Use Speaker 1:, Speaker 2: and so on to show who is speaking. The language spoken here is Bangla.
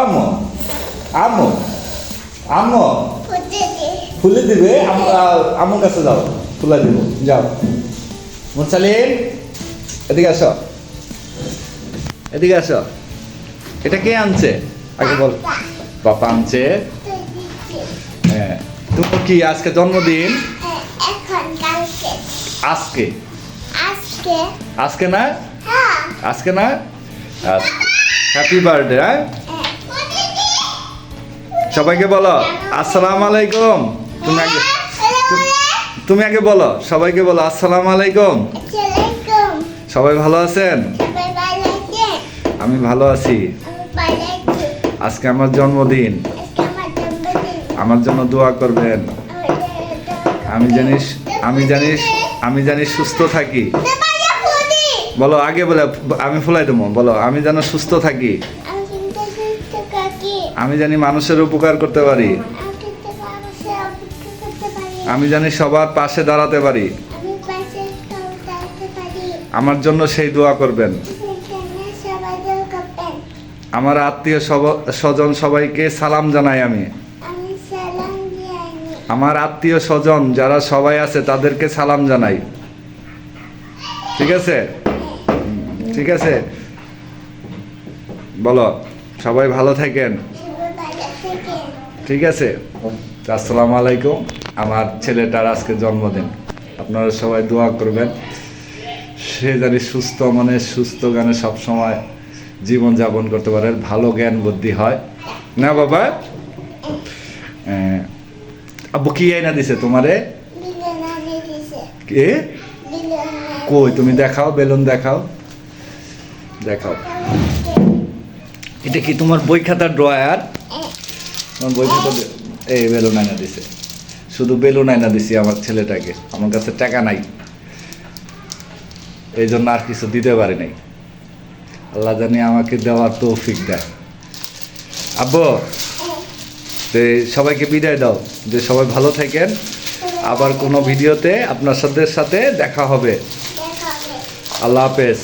Speaker 1: আম্মু আম্মু আম্মু। ফুলে দিবে আম্মুর কাছে যাও ফুলা দিব যাও। মুরসালিন এদিকে আসো। এদিকে আসো। এটা কে আনছে? আগে বল। বাবা আনছে? হ্যাঁ। তোমার কি আজকে জন্মদিন? আজকে?
Speaker 2: আজকে।
Speaker 1: আজকে না?
Speaker 2: হ্যাঁ।
Speaker 1: আজকে না? হ্যাপি বার্থডে হ্যাঁ। সবাইকে বলো, আসসালামু আলাইকুম। তুমি আগে তুমি আগে বলো, সবাইকে বলো, আসসালামু আলাইকুম। সবাই ভালো আছেন? আমি ভালো আছি। আজকে আমার জন্মদিন।
Speaker 2: আমার
Speaker 1: জন্য দোয়া করবেন। আমি জানিস আমি জানিস আমি জানি সুস্থ থাকি। বলো, আগে বলে, আমি ফুলাই দেবো, বলো, আমি যেন সুস্থ থাকি।
Speaker 2: আমি
Speaker 1: জানি মানুষের উপকার করতে পারি।
Speaker 2: আমি
Speaker 1: জানি সবার পাশে দাঁড়াতে পারি। আমার জন্য সেই দোয়া করবেন। আমার আত্মীয় স্বজন সবাইকে সালাম জানাই আমি। আমার আত্মীয় স্বজন যারা সবাই আছে তাদেরকে সালাম জানাই। ঠিক আছে? ঠিক আছে? বলো। সবাই ভালো থাকেন। ঠিক আছে? আসসালামু আলাইকুম। আমার ছেলেটার আজকে জন্মদিন। আপনারা সবাই দোয়া করবেন। সে জানি সুস্থ মানে সুস্থ গানে জীবন যাপন করতে পারে। ভালো জ্ঞান বুদ্ধি হয়। না বাবা? আব্বু কি আইনা দিছে তোমারে? কে কই, তুমি দেখাও, বেলুন দেখাও। দেখাও। এটা কি তোমার বই খাতার ড্রয়ার? তোমার বই খাতা এই বেলুন আইনা দিছে। শুধু বেলুন আইনা দিছি আমার ছেলেটাকে। আমার কাছে টাকা নাই। এই জন্য আর কিছু দিতে পারি নাই। আল্লাহ জানি আমাকে দেওয়ার তৌফিক দেয়। আব্বু সবাইকে বিদায় দাও। যে সবাই ভালো থাকেন। আবার কোনো ভিডিওতে আপনার সাথে সাথে দেখা হবে। আল্লাহ হাফেজ।